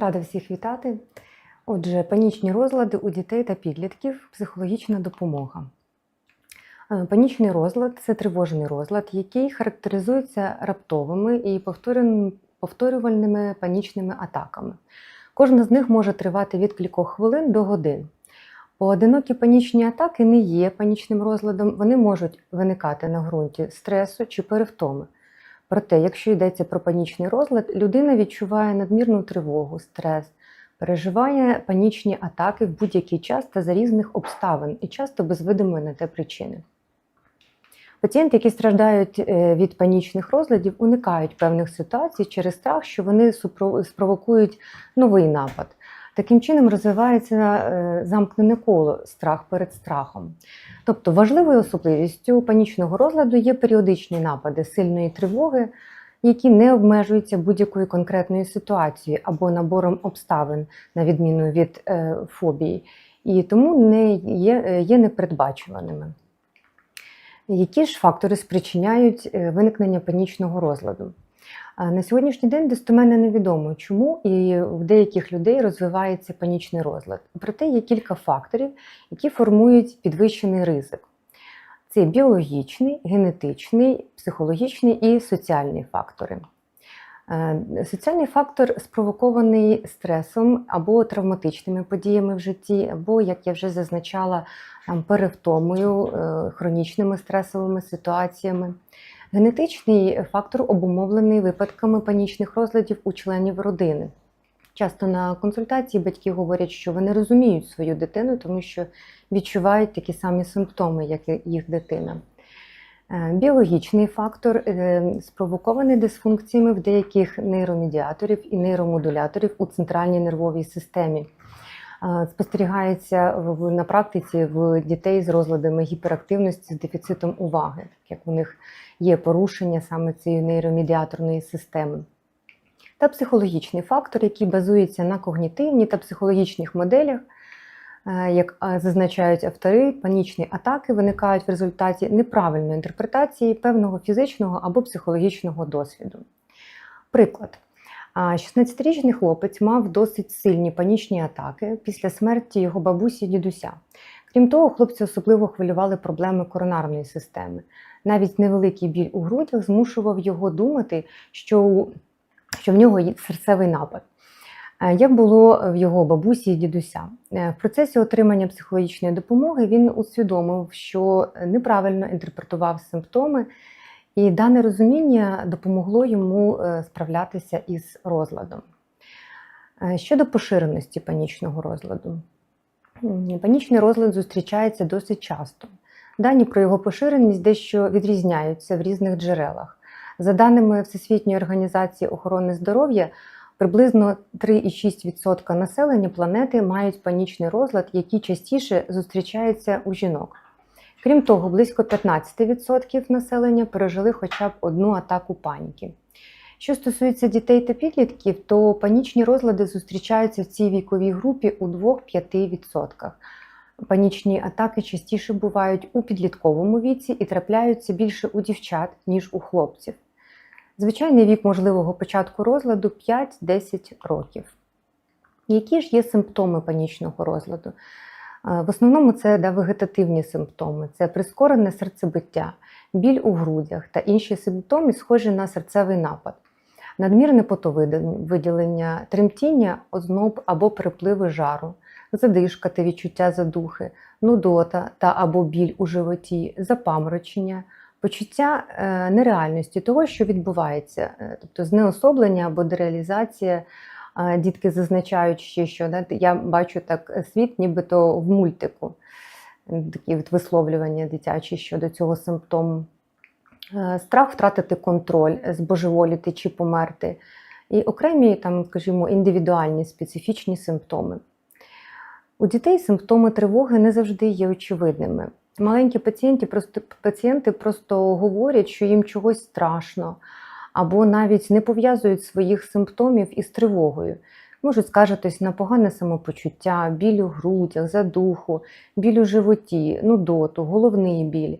Рада всіх вітати. Отже, панічні розлади у дітей та підлітків, психологічна допомога. Е, Панічний розлад це тривожний розлад, який характеризується раптовими і повторювальними панічними атаками. Кожна з них може тривати від кількох хвилин до годин. Поодинокі панічні атаки не є панічним розладом, вони можуть виникати на ґрунті стресу чи перевтоми. Проте, якщо йдеться про панічний розлад, людина відчуває надмірну тривогу, стрес, переживає панічні атаки в будь-який час та за різних обставин і часто без видимої на те причини. Пацієнти, які страждають е, від панічних розладів, уникають певних ситуацій через страх, що вони спровокують новий напад. Таким чином розвивається е, замкнене коло страх перед страхом. Тобто важливою особливістю панічного розладу є періодичні напади сильної тривоги, які не обмежуються будь-якою конкретною ситуацією або набором обставин, на відміну від е, фобії, і тому не є, е, є непередбачуваними. Які ж фактори спричиняють виникнення панічного розладу? На сьогоднішній день достеменно невідомо, чому і в деяких людей розвивається панічний розлад. Проте є кілька факторів, які формують підвищений ризик. Це біологічний, генетичний, психологічний і соціальний фактори. Е, Соціальний фактор спровокований стресом або травматичними подіями в житті, або, як я вже зазначала, перевтомою, е, хронічними стресовими ситуаціями. Генетичний фактор обумовлений випадками панічних розладів у членів родини. Часто на консультації батьки говорять, що вони розуміють свою дитину, тому що відчувають такі самі симптоми, як і їх дитина. Е, Біологічний фактор е, спровокований дисфункціями в деяких нейромедіаторів і нейромодуляторів у центральній нервовій системі. Е, Спостерігається на практиці в дітей з розладами гіперактивності з дефіцитом уваги, як у них є порушення саме цієї нейромедіаторної системи. Та психологічний фактор, який базується на когнітивній та психологічних моделях, Е, Як е, зазначають автори, панічні атаки виникають в результаті неправильної інтерпретації певного фізичного або психологічного досвіду. Приклад. А, 16-річний хлопець мав досить сильні панічні атаки після смерті його бабусі і дідуся. Крім того, хлопці особливо хвилювали проблеми коронарної системи. Навіть невеликий біль у грудях змушував його думати, що, що в нього є серцевий напад. Е, Як було в його бабусі і дідуся, Е, в процесі отримання психологічної допомоги він усвідомив, що неправильно інтерпретував симптоми, і дане розуміння допомогло йому е, справлятися із розладом. Е, Щодо поширеності панічного розладу, панічний розлад зустрічається досить часто. Дані про його поширеність дещо відрізняються в різних джерелах. За даними Всесвітньої організації охорони здоров'я, приблизно 3,6% населення планети мають панічний розлад, який частіше зустрічається у жінок. Крім того, близько 15% населення пережили хоча б одну атаку паніки. Що стосується дітей та підлітків, то панічні розлади зустрічаються в цій віковій групі у 2-5%. Панічні атаки частіше бувають у підлітковому віці і трапляються більше у дівчат, ніж у хлопців. Звичайний вік можливого початку розладу 5-10 років. Які ж є симптоми панічного розладу? В основному це да, вегетативні симптоми, це прискорене серцебиття, біль у грудях та інші симптоми, схожі на серцевий напад, надмірне потовиділення, тремтіння, озноб або перепливи жару, задишка та відчуття задухи, нудота та або біль у животі, запаморочення, почуття е, нереальності того, що відбувається, е, тобто знеособлення або дереалізація. Дітки зазначають ще, що да, я бачу так е, світ, нібито в мультику. Такі от висловлювання дитячі щодо цього симптому. Е, Страх втратити контроль, е, збожеволіти чи померти. І окремі, там, скажімо, індивідуальні специфічні симптоми. У дітей симптоми тривоги не завжди є очевидними. Маленькі пацієнти просто, пацієнти просто говорять, що їм чогось страшно, або навіть не пов'язують своїх симптомів із тривогою. Можуть скаржитись на погане самопочуття, біль у грудях, задуху, біль у животі, нудоту, головний біль.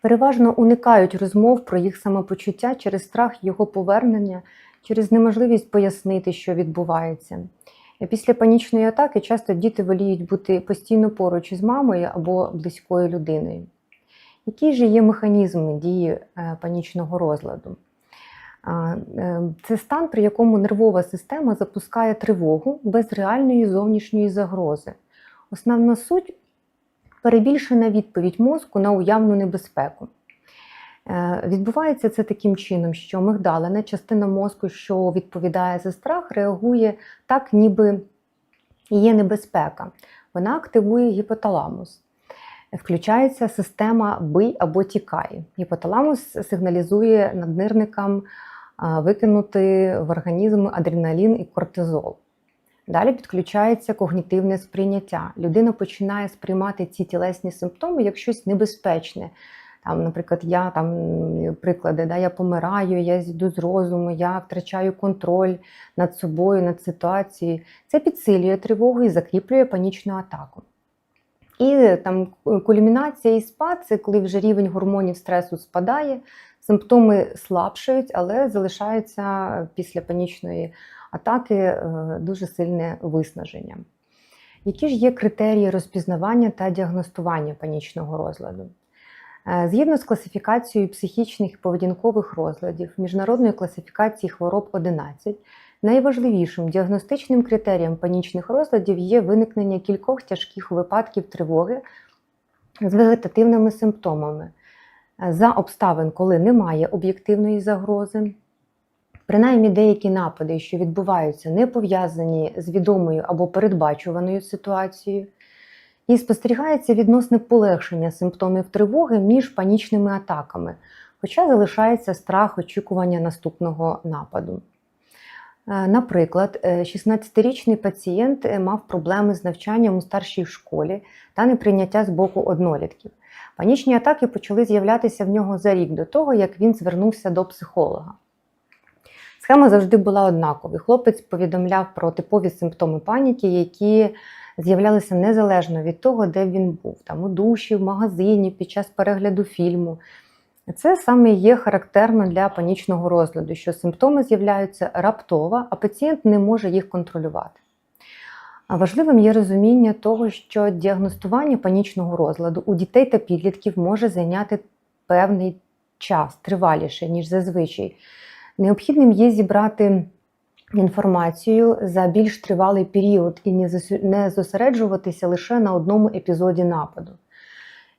Переважно уникають розмов про їх самопочуття через страх його повернення через неможливість пояснити, що відбувається. Після панічної атаки часто діти воліють бути постійно поруч із мамою або близькою людиною. Які ж є механізми дії е, панічного розладу? Е, Це стан, при якому нервова система запускає тривогу без реальної зовнішньої загрози. Основна суть перебільшена відповідь мозку на уявну небезпеку. Е, Відбувається це таким чином, що мигдалина, частина мозку, що відповідає за страх, реагує так, ніби є небезпека. Вона активує гіпоталамус. Включається система бий або тікай. Гіпоталамус сигналізує наднирникам викинути в організм адреналін і кортизол. Далі підключається когнітивне сприйняття. Людина починає сприймати ці тілесні симптоми як щось небезпечне. Там, наприклад, я там приклади, да, я помираю, я зійду з розуму, я втрачаю контроль над собою, над ситуацією. Це підсилює тривогу і закріплює панічну атаку. І там кульмінація і спад це коли вже рівень гормонів стресу спадає, симптоми слабшають, але залишається після панічної атаки е, дуже сильне виснаження. Які ж є критерії розпізнавання та діагностування панічного розладу? Е, Згідно з класифікацією психічних і поведінкових розладів міжнародної класифікації хвороб 11, найважливішим діагностичним критерієм панічних розладів є виникнення кількох тяжких випадків тривоги з вегетативними симптомами за обставин, коли немає об'єктивної загрози. Принаймні деякі напади, що відбуваються, не пов'язані з відомою або передбачуваною ситуацією, і спостерігається відносне полегшення симптомів тривоги між панічними атаками, хоча залишається страх очікування наступного нападу. Е, Наприклад, е, 16-річний пацієнт е, мав проблеми з навчанням у старшій школі та неприйняття з боку однолітків. Панічні атаки почали з'являтися в нього за рік до того, як він звернувся до психолога. Схема завжди була однаковою. Хлопець повідомляв про типові симптоми паніки, які з'являлися незалежно від того, де він був, там у душі, в магазині, під час перегляду фільму. Це саме є характерно для панічного розладу, що симптоми з'являються раптово, а пацієнт не може їх контролювати. Важливим є розуміння того, що діагностування панічного розладу у дітей та підлітків може зайняти певний час, триваліше, ніж зазвичай. Необхідним є зібрати інформацію за більш тривалий період і не зосереджуватися лише на одному епізоді нападу.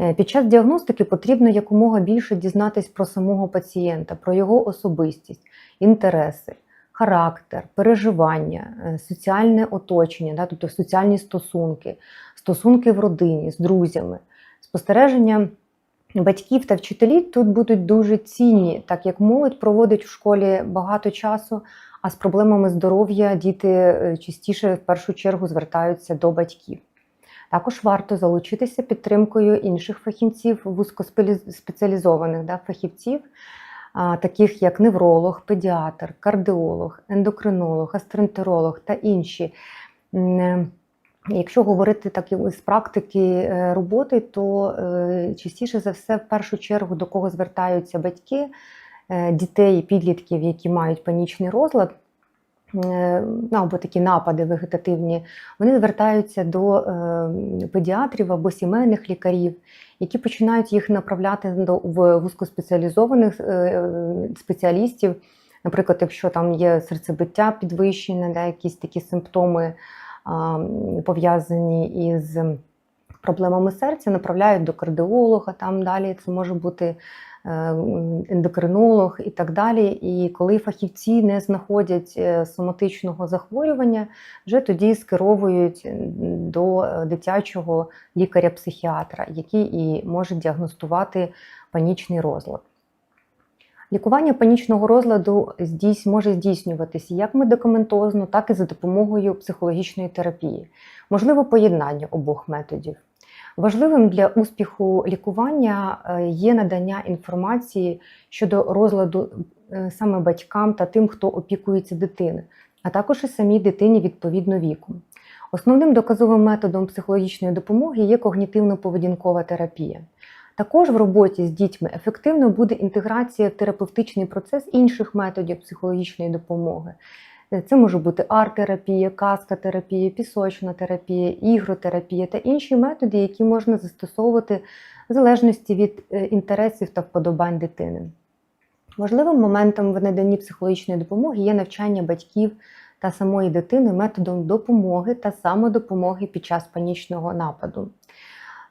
Е, Під час діагностики потрібно якомога більше дізнатись про самого пацієнта, про його особистість, інтереси, характер, переживання, е, соціальне оточення, да, тобто соціальні стосунки, стосунки в родині з друзями, спостереження батьків та вчителів тут будуть дуже цінні, так як молодь проводить в школі багато часу, а з проблемами здоров'я діти е, частіше в першу чергу звертаються до батьків. Також варто залучитися підтримкою інших фахівців, вузькоспеціалізованих да, фахівців, таких як невролог, педіатр, кардіолог, ендокринолог, гастроентеролог та інші. Е, Якщо говорити так з практики е, роботи, то е, частіше за все, в першу чергу, до кого звертаються батьки дітей, підлітків, які мають панічний розлад, ну, або такі напади вегетативні, вони звертаються до е, педіатрів або сімейних лікарів, які починають їх направляти до вузькоспеціалізованих е, спеціалістів. Наприклад, якщо там є серцебиття підвищене, да, якісь такі симптоми пов'язані із проблемами серця, направляють до кардіолога, там далі це може бути е, ендокринолог і так далі. І коли фахівці не знаходять е, соматичного захворювання, вже тоді скеровують до е, дитячого лікаря-психіатра, який і може діагностувати панічний розлад. Лікування панічного розладу здійс- може здійснюватися як медикаментозно, так і за допомогою психологічної терапії. Можливо поєднання обох методів. Важливим для успіху лікування е, є надання інформації щодо розладу е, саме батькам та тим, хто опікується дитиною, а також і самій дитині відповідно віку. Основним доказовим методом психологічної допомоги є когнітивно-поведінкова терапія. Також в роботі з дітьми ефективно буде інтеграція в терапевтичний процес інших методів психологічної допомоги. Е, Це може бути арт-терапія, каскотерапія, пісочна терапія, ігротерапія та інші методи, які можна застосовувати в залежності від е, інтересів та вподобань дитини. Важливим моментом в наданні психологічної допомоги є навчання батьків та самої дитини методом допомоги та самодопомоги під час панічного нападу.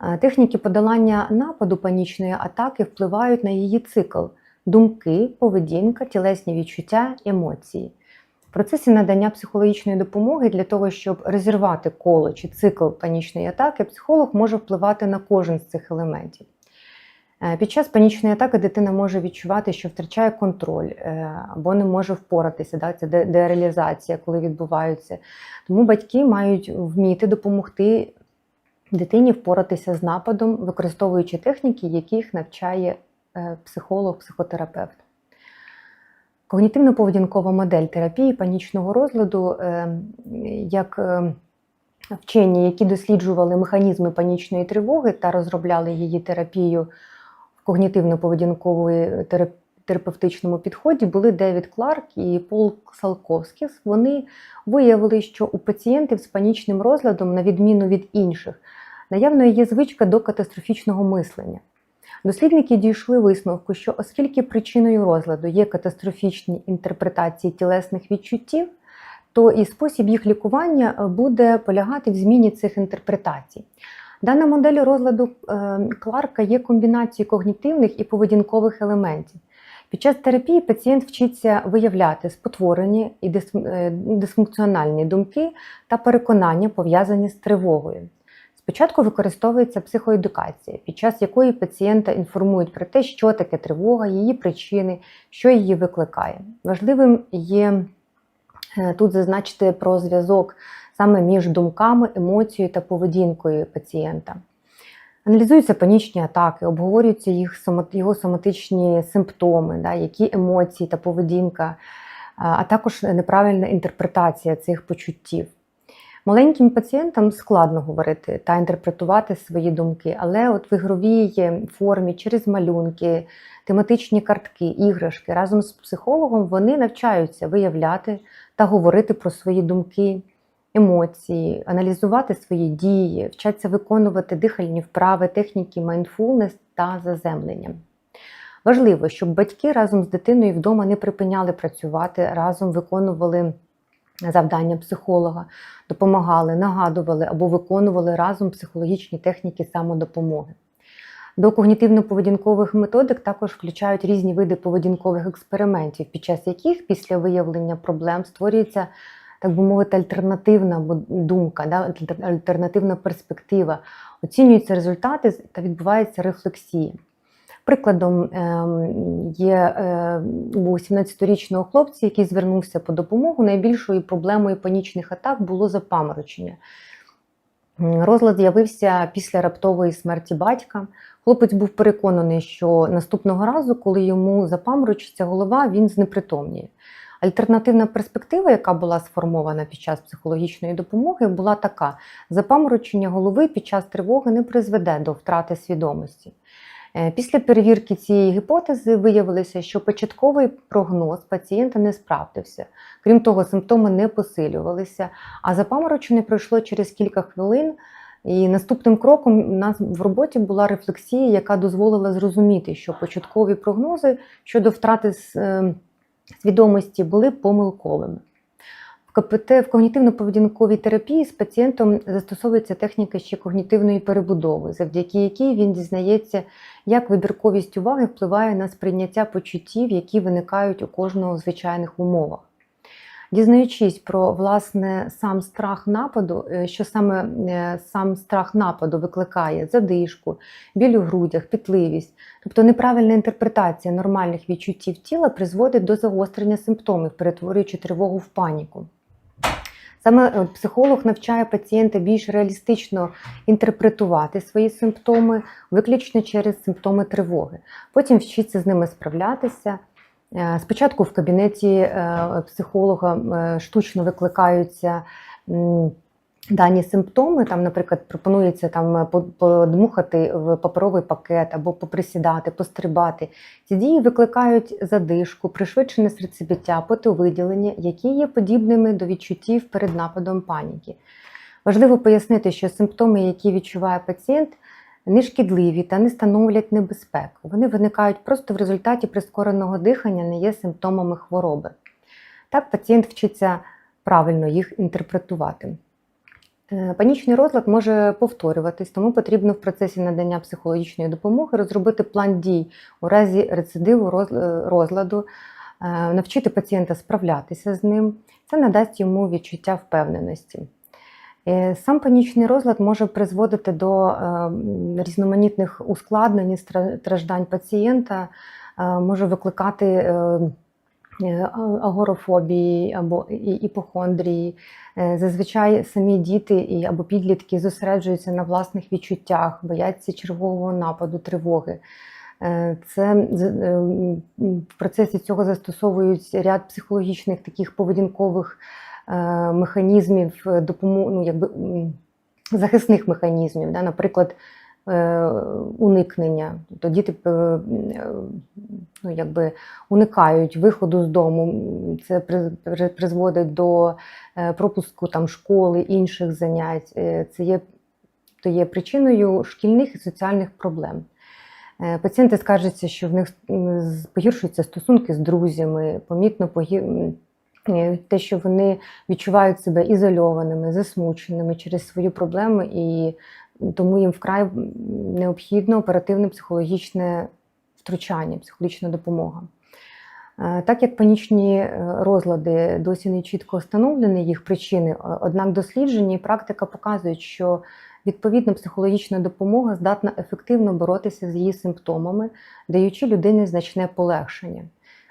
Е, Техніки подолання нападу панічної атаки впливають на її цикл: думки, поведінка, тілесні відчуття, емоції. Процесі надання психологічної допомоги для того, щоб розірвати коло чи цикл панічної атаки, психолог може впливати на кожен з цих елементів. Е, Під час панічної атаки дитина може відчувати, що втрачає контроль е, або не може впоратися. Да? Це дереалізація, коли відбувається. Тому батьки мають вміти допомогти дитині впоратися з нападом, використовуючи техніки, яких навчає е, психолог, психотерапевт. Когнітивно-поведінкова модель терапії панічного розладу, е, як е, вчені, які досліджували механізми панічної тривоги та розробляли її терапію в когнітивно-поведінкової терапевтичному підході, були Девід Кларк і Пол Салковськіс. Вони виявили, що у пацієнтів з панічним розладом, на відміну від інших, наявно є звичка до катастрофічного мислення. Дослідники дійшли висновку, що оскільки причиною розладу є катастрофічні інтерпретації тілесних відчуттів, то і спосіб їх лікування е, буде полягати в зміні цих інтерпретацій. Дана модель розладу е, Кларка є комбінацією когнітивних і поведінкових елементів. Під час терапії пацієнт вчиться виявляти спотворені і е, дисфункціональні думки та переконання, пов'язані з тривогою. Спочатку використовується психоедукація, під час якої пацієнта інформують про те, що таке тривога, її причини, що її викликає. Важливим є е, тут зазначити про зв'язок саме між думками, емоцією та поведінкою пацієнта. Аналізуються панічні атаки, обговорюються їх його соматичні симптоми, да, які емоції та поведінка, а а також неправильна інтерпретація цих почуттів. Маленьким пацієнтам складно говорити та інтерпретувати свої думки, але от в ігровій формі через малюнки, тематичні картки, іграшки разом з психологом вони навчаються виявляти та говорити про свої думки, емоції, аналізувати свої дії, вчаться виконувати дихальні вправи, техніки mindfulness та заземлення. Важливо, щоб батьки разом з дитиною вдома не припиняли працювати, разом виконували завдання психолога, допомагали, нагадували або виконували разом психологічні техніки самодопомоги. До когнітивно-поведінкових методик також включають різні види поведінкових експериментів, під час яких після виявлення проблем створюється, так би мовити, альтернативна думка, да, альтернативна перспектива, оцінюються результати та відбувається рефлексія. Прикладом ем, є е, у 17-річного хлопця, який звернувся по допомогу. Найбільшою проблемою панічних атак було запаморочення. Розлад з'явився після раптової смерті батька. Хлопець був переконаний, що наступного разу, коли йому запаморочиться голова, він знепритомніє. Альтернативна перспектива, яка була сформована під час психологічної допомоги, була така: запаморочення голови під час тривоги не призведе до втрати свідомості. Е, Після перевірки цієї гіпотези виявилося, що початковий прогноз пацієнта не справдився. Крім того, симптоми не посилювалися, а запаморочення пройшло через кілька хвилин. І наступним кроком у нас в роботі була рефлексія, яка дозволила зрозуміти, що початкові прогнози щодо втрати е, свідомості були помилковими. КПТ в когнітивно-поведінковій терапії з пацієнтом застосовується техніка ще когнітивної перебудови, завдяки якій він дізнається, як вибірковість уваги впливає на сприйняття почуттів, які виникають у кожного в звичайних умовах. Дізнаючись про власне сам страх нападу, е, що саме е, сам страх нападу викликає задишку, біль у грудях, пітливість, тобто неправильна інтерпретація нормальних відчуттів тіла призводить до загострення симптомів, перетворюючи тривогу в паніку. Саме е, психолог навчає пацієнта більш реалістично інтерпретувати свої симптоми, виключно через симптоми тривоги. Потім вчиться з ними справлятися. Е, Спочатку в кабінеті е, психолога штучно викликаються дані симптоми, там, наприклад, пропонується там подмухати в паперовий пакет або поприсідати, пострибати. Ці дії викликають задишку, пришвидшене серцебиття, потовиділення, які є подібними до відчуттів перед нападом паніки. Важливо пояснити, що симптоми, які відчуває пацієнт, не шкідливі та не становлять небезпеку. Вони виникають просто в результаті прискореного дихання, не є симптомами хвороби. Так пацієнт вчиться правильно їх інтерпретувати. Е, Панічний розлад може повторюватись, тому потрібно в процесі надання психологічної допомоги розробити план дій у разі рецидиву е, розладу, е, навчити пацієнта справлятися з ним. Це надасть йому відчуття впевненості. Сам панічний розлад може призводити до різноманітних ускладнень і страждань пацієнта, може викликати агорофобії або іпохондрії. Е, Зазвичай самі діти або підлітки зосереджуються на власних відчуттях, бояться чергового нападу, тривоги. Е, Це е, в процесі цього застосовують ряд психологічних таких поведінкових е, механізмів допомоги, ну, якби захисних механізмів, да? наприклад, е, уникнення. Тобто діти е, е, ну, якби уникають виходу з дому. Це при- при- призводить до е, пропуску там, школи, інших занять. Е, Це є, то є причиною шкільних і соціальних проблем. Е, Пацієнти скаржаться, що в них погіршуються стосунки з друзями, помітно погір... е, те, що вони відчувають себе ізольованими, засмученими через свої проблеми, і тому їм вкрай необхідно оперативне психологічне втручання, психологічна допомога. Е, Так як панічні е, розлади досі не чітко встановлені їх причини, е, однак дослідження і практика показують, що відповідна психологічна допомога здатна ефективно боротися з її симптомами, даючи людині значне полегшення.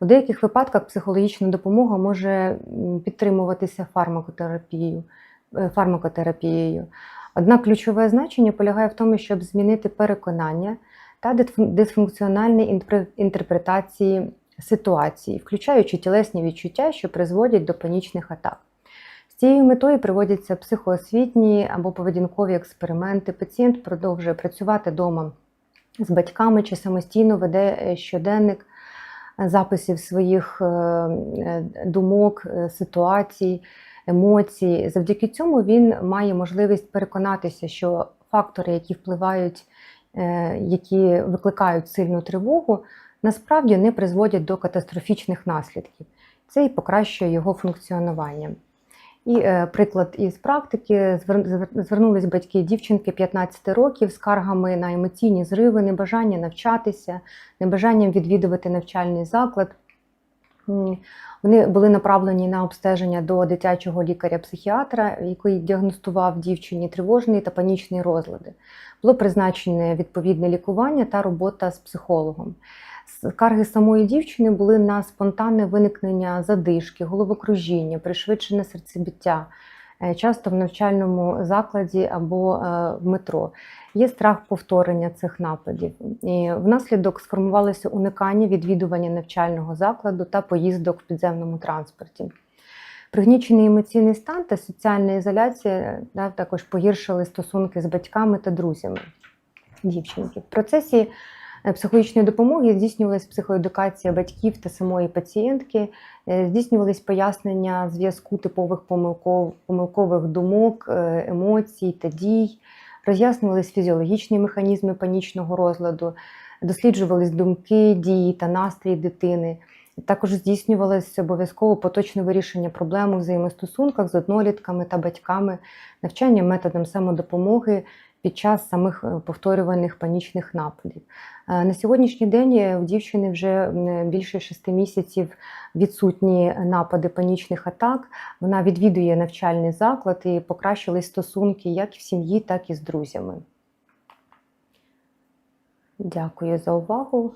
У деяких випадках психологічна допомога може підтримуватися фармакотерапією, фармакотерапією. Однак ключове значення полягає в тому, щоб змінити переконання та дисфун- дисфункціональні інтерпретації ситуації, включаючи тілесні відчуття, що призводять до панічних атак. З цією метою проводяться психоосвітні або поведінкові експерименти. Пацієнт продовжує працювати вдома з батьками чи самостійно веде е, щоденник е, записів своїх е, думок, ситуацій, емоцій. Завдяки цьому він має можливість переконатися, що фактори, які впливають, е, які викликають сильну тривогу, насправді не призводять до катастрофічних наслідків. Це і покращує його функціонування. І е, приклад із практики звер- звер- звернулись батьки дівчинки 15 років скаргами на емоційні зриви, небажання навчатися, небажанням відвідувати навчальний заклад. Вони були направлені на обстеження до дитячого лікаря-психіатра, який діагностував дівчині тривожний та панічний розлади. Було призначене відповідне лікування та робота з психологом. Скарги самої дівчини були на спонтанне виникнення задишки, головокружіння, пришвидшене серцебиття, часто в навчальному закладі або е, в метро. Є страх повторення цих нападів. І внаслідок сформувалося уникання відвідування навчального закладу та поїздок в підземному транспорті. Пригнічений емоційний стан та соціальна ізоляція да, також погіршили стосунки з батьками та друзями дівчинки. В процесі е, психологічної допомоги здійснювалася психоедукація батьків та самої пацієнтки, е, здійснювались пояснення зв'язку типових помилков, помилкових думок, е, емоцій та дій, роз'яснювались фізіологічні механізми панічного розладу, досліджувались думки, дії та настрій дитини. Також здійснювалося обов'язково поточне вирішення проблем у взаємостосунках з однолітками та батьками, навчання методам самодопомоги під час самих е, повторюваних панічних нападів. Е, На сьогоднішній день е, у дівчини вже більше шести місяців відсутні напади панічних атак. Вона відвідує навчальний заклад і покращили стосунки як в сім'ї, так і з друзями. Дякую за увагу.